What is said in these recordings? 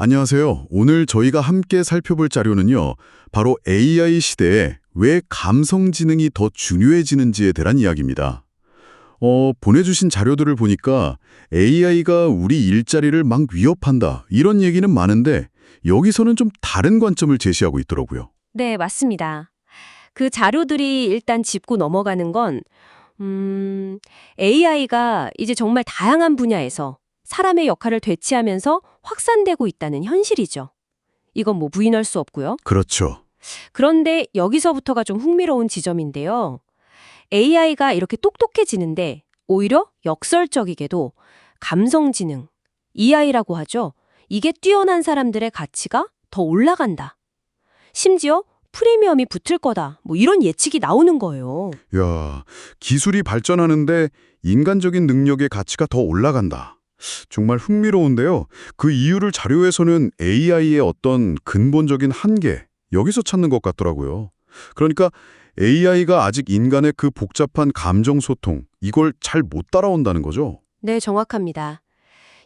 안녕하세요. 오늘 저희가 함께 살펴볼 자료는요. 바로 AI 시대에 왜 감성지능이 더 중요해지는지에 대한 이야기입니다. 어, 보내주신 자료들을 보니까 AI가 우리 일자리를 막 위협한다 이런 얘기는 많은데 여기서는 좀 다른 관점을 제시하고 있더라고요. 네, 맞습니다. 그 자료들이 일단 짚고 넘어가는 건, 음, AI가 이제 정말 다양한 분야에서 사람의 역할을 되치하면서 확산되고 있다는 현실이죠. 이건 뭐 부인할 수 없고요. 그렇죠. 그런데 여기서부터가 좀 흥미로운 지점인데요. AI가 이렇게 똑똑해지는데 오히려 역설적이게도 감성지능, EI라고 하죠. 이게 뛰어난 사람들의 가치가 더 올라간다. 심지어 프리미엄이 붙을 거다. 뭐 이런 예측이 나오는 거예요. 야, 기술이 발전하는데 인간적인 능력의 가치가 더 올라간다. 정말 흥미로운데요. 그 이유를 자료에서는 AI의 어떤 근본적인 한계, 여기서 찾는 것 같더라고요. 그러니까 AI가 아직 인간의 그 복잡한 감정 소통, 이걸 잘 못 따라온다는 거죠. 네, 정확합니다.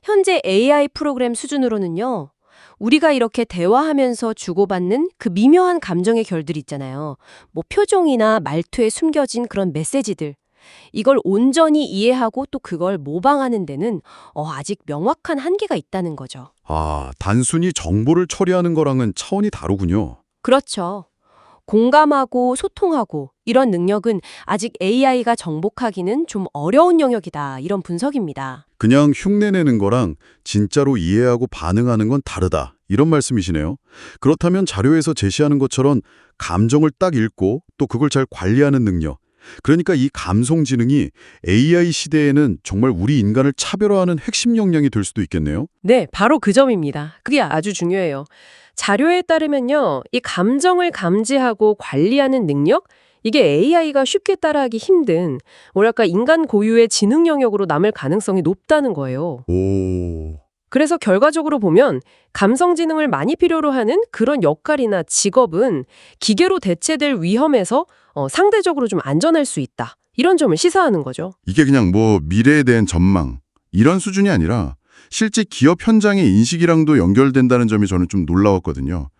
현재 AI 프로그램 수준으로는요. 우리가 이렇게 대화하면서 주고받는 그 미묘한 감정의 결들 있잖아요. 뭐 표정이나 말투에 숨겨진 그런 메시지들. 이걸 온전히 이해하고 또 그걸 모방하는 데는 어, 아직 명확한 한계가 있다는 거죠. 아, 단순히 정보를 처리하는 거랑은 차원이 다르군요. 그렇죠. 공감하고 소통하고 이런 능력은 아직 AI가 정복하기는 좀 어려운 영역이다. 이런 분석입니다. 그냥 흉내내는 거랑 진짜로 이해하고 반응하는 건 다르다. 이런 말씀이시네요. 그렇다면 자료에서 제시하는 것처럼 감정을 딱 읽고 또 그걸 잘 관리하는 능력. 그러니까 이 감성지능이 AI 시대에는 정말 우리 인간을 차별화하는 핵심 역량이 될 수도 있겠네요. 네, 바로 그 점입니다. 그게 아주 중요해요. 자료에 따르면요, 이 감정을 감지하고 관리하는 능력, 이게 AI가 쉽게 따라하기 힘든, 뭐랄까, 인간 고유의 지능 영역으로 남을 가능성이 높다는 거예요. 오. 그래서 결과적으로 보면, 감성지능을 많이 필요로 하는 그런 역할이나 직업은 기계로 대체될 위험에서 어, 상대적으로 좀 안전할 수 있다. 이런 점을 시사하는 거죠. 이게 그냥 뭐 미래에 대한 전망 이런 수준이 아니라 실제 기업 현장의 인식이랑도 연결된다는 점이 저는 좀 놀라웠거든요.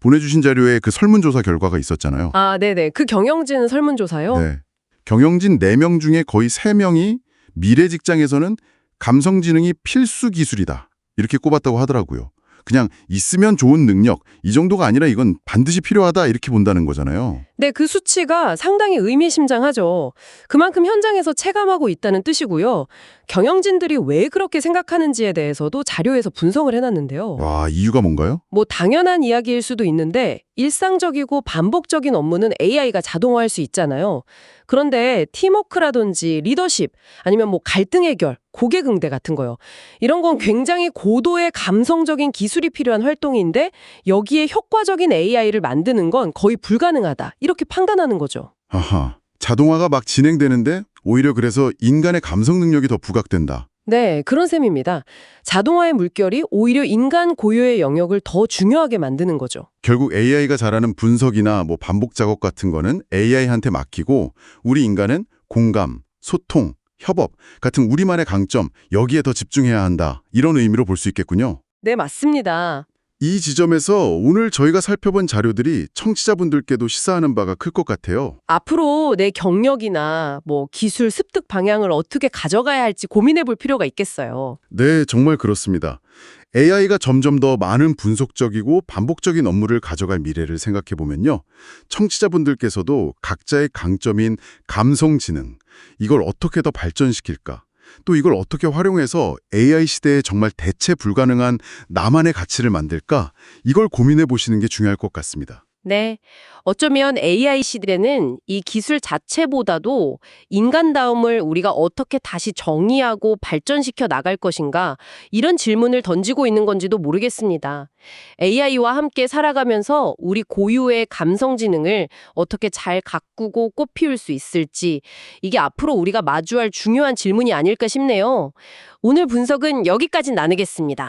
보내주신 자료에 그 설문조사 결과가 있었잖아요. 아, 네네. 그 경영진 설문조사요? 네. 경영진 4명 중에 거의 3명이 미래 직장에서는 감성지능이 필수 기술이다. 이렇게 꼽았다고 하더라고요. 그냥 있으면 좋은 능력, 이 정도가 아니라 이건 반드시 필요하다 이렇게 본다는 거잖아요. 네, 그 수치가 상당히 의미심장하죠. 그만큼 현장에서 체감하고 있다는 뜻이고요. 경영진들이 왜 그렇게 생각하는지에 대해서도 자료에서 분석을 해놨는데요. 와, 이유가 뭔가요? 뭐 당연한 이야기일 수도 있는데 일상적이고 반복적인 업무는 AI가 자동화할 수 있잖아요. 그런데 팀워크라든지 리더십 아니면 뭐 갈등 해결, 고객 응대 같은 거요. 이런 건 굉장히 고도의 감성적인 기술이 필요한 활동인데 여기에 효과적인 AI를 만드는 건 거의 불가능하다. 이렇게 판단하는 거죠. 아하, 자동화가 막 진행되는데 오히려 그래서 인간의 감성 능력이 더 부각된다. 네, 그런 셈입니다. 자동화의 물결이 오히려 인간 고유의 영역을 더 중요하게 만드는 거죠. 결국 AI가 잘하는 분석이나 뭐 반복 작업 같은 거는 AI한테 맡기고 우리 인간은 공감, 소통, 협업 같은 우리만의 강점 여기에 더 집중해야 한다. 이런 의미로 볼 수 있겠군요. 네, 맞습니다. 이 지점에서 오늘 저희가 살펴본 자료들이 청취자분들께도 시사하는 바가 클 것 같아요. 앞으로 내 경력이나 뭐 기술 습득 방향을 어떻게 가져가야 할지 고민해 볼 필요가 있겠어요. 네, 정말 그렇습니다. AI가 점점 더 많은 분석적이고 반복적인 업무를 가져갈 미래를 생각해 보면요. 청취자분들께서도 각자의 강점인 감성지능, 이걸 어떻게 더 발전시킬까? 또 이걸 어떻게 활용해서 AI 시대에 정말 대체 불가능한 나만의 가치를 만들까? 이걸 고민해 보시는 게 중요할 것 같습니다. 네. 어쩌면 AI 시대는 이 기술 자체보다도 인간다움을 우리가 어떻게 다시 정의하고 발전시켜 나갈 것인가 이런 질문을 던지고 있는 건지도 모르겠습니다. AI와 함께 살아가면서 우리 고유의 감성지능을 어떻게 잘 가꾸고 꽃피울 수 있을지 이게 앞으로 우리가 마주할 중요한 질문이 아닐까 싶네요. 오늘 분석은 여기까지 나누겠습니다.